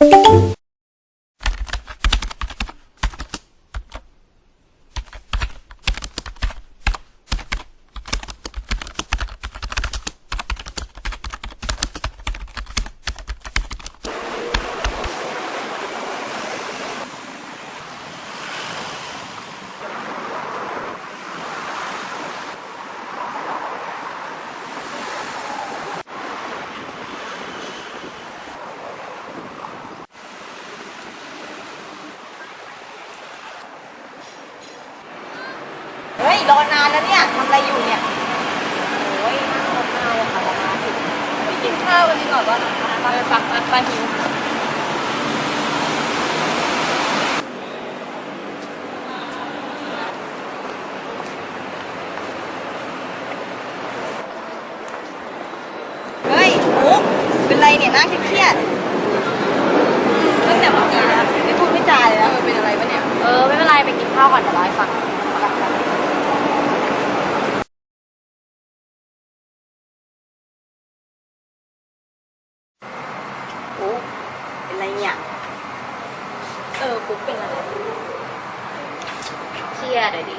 เรอนานแล้วเนี่ยทำอะไรอยู่เนี่ยโอ้ยนั่งรถมาเลยค่ะเรามาถึงไปกินข้าวกันดีกว่าว่าไปฟักไปไปหิวเฮ้ยมุกเป็นไรเนี่ยหน้าเครียดๆตั้งแต่เมื่อกี้นะไม่พูดไม่จาเลยนะมันเป็นอะไรปะเนี่ย เออไม่เป็นไรไปกินข้าวก่อนเดี๋ยวเล่าให้ฟัง โอ้ เป็นไรเนี่ย เออปุ๊บเป็นอะไรเครียดเลยดิ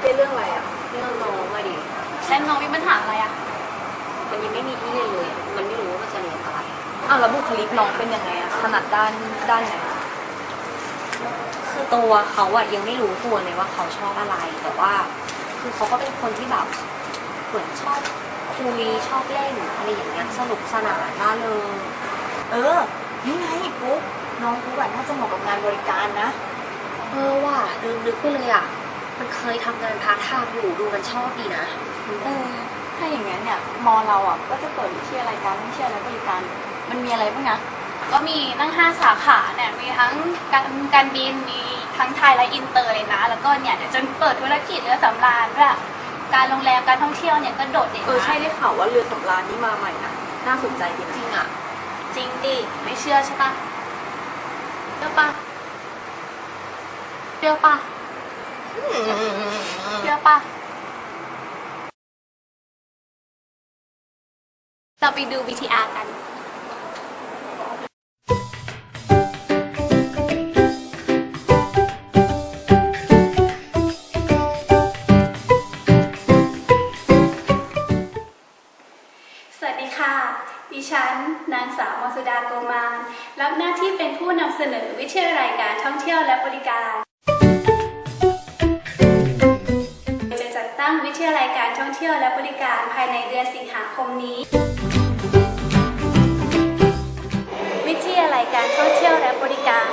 เป็นเรื่องอะไรอะเรื่องน้องอะดิแล้วน้องมีปัญหาอะไรอะมันยังไม่มีที่เรียนเลยอะมันไม่รู้ว่ามันจะเรียนอะไรอ้าวแล้วบุคลิกน้องเป็นยังไงอะถนัดด้านด้านไหนคือตัวเขาอะยังไม่รู้ตัวเลยว่าเขาชอบอะไร แต่ว่า คือเขาก็เป็นคนที่แบบเหมือนชอบคุยชอบเล่นอะไรอย่างเงี้ยสนุกสนานร่าเริง เออ นี่ไงปุ๊กน้องปุ๊กอะน่าจะเหมาะกับงานบริการนะ เออว่ะลืมนึกไปเลยอะ มันเคยทำงานพาร์ทไทม์อยู่ดูมันชอบดีนะ เออ ถ้าอย่างนั้นเนี่ยมอเราอะก็จะเปิดวิทยาลัยการท่องเที่ยวและบริการ มันมีอะไรบ้างนะ ก็มีตั้งห้าสาขาเนี่ยมีทั้งการการบินมีทั้งไทยและอินเตอร์เลยนะ แล้วก็เนี่ยเดี๋ยวจะเปิดธุรกิจเรือสำราญด้วยการโรงแรมการท่องเที่ยวเนี่ยก็โดดเด่นเออนะใช่ได้ข่าวว่าเรือสำราญนี่มาใหม่นะน่าสนใจดีจรินะงอะ จริงดิ ไม่เชื่อใช่ปะเชื่อปะเชื่อปะเชื่อปะเราไปดู VTR กัน ดาโกมานรับหน้าที่เป็นผู้นำเสนอวิทยาลัยการท่องเที่ยวและบริการ จะจัดตั้งวิทยาลัยการท่องเที่ยวและบริการภายในเดือนสิงหาคมนี้ วิทยาลัยการท่องเที่ยวและบริการ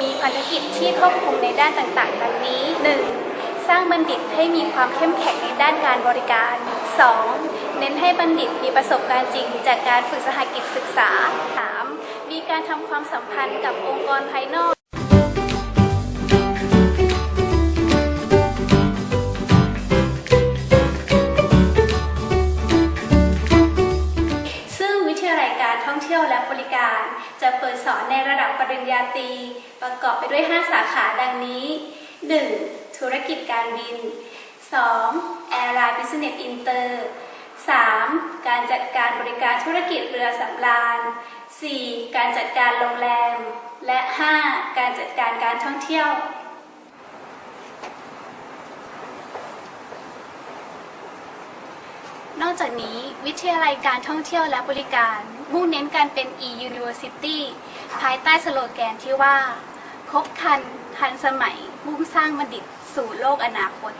มีพันธกิจที่ครอบคลุมในด้านต่างๆ ดังนี้ 1. สร้างบัณฑิตให้มีความเข้มแข็งในด้านการบริการ 2. เน้นให้บัณฑิตมีประสบการณ์จริง จากการฝึกสหกิจศึกษา 3. มีการทำความสัมพันธ์กับองค์กรภายนอกซึ่งวิทยาการท่องเที่ยวและบริการ จะเปิดสอนในระดับปริญญาตรีประกอบไปด้วย 5 สาขาดังนี้ 1. ธุรกิจการบิน 2. Airline Business Inter 3. การจัดการบริการธุรกิจเรือสำราญ 4. การจัดการโรงแรม และ 5. การจัดการการท่องเที่ยวนอกจากนี้วิทยาลัยการท่องเที่ยวและบริการ มุ่งเน้นการเป็น e-university ภายใต้สโลแกนที่ว่า ครบครัน ทันสมัย มุ่งสร้างบัณฑิตสู่โลกอนาคต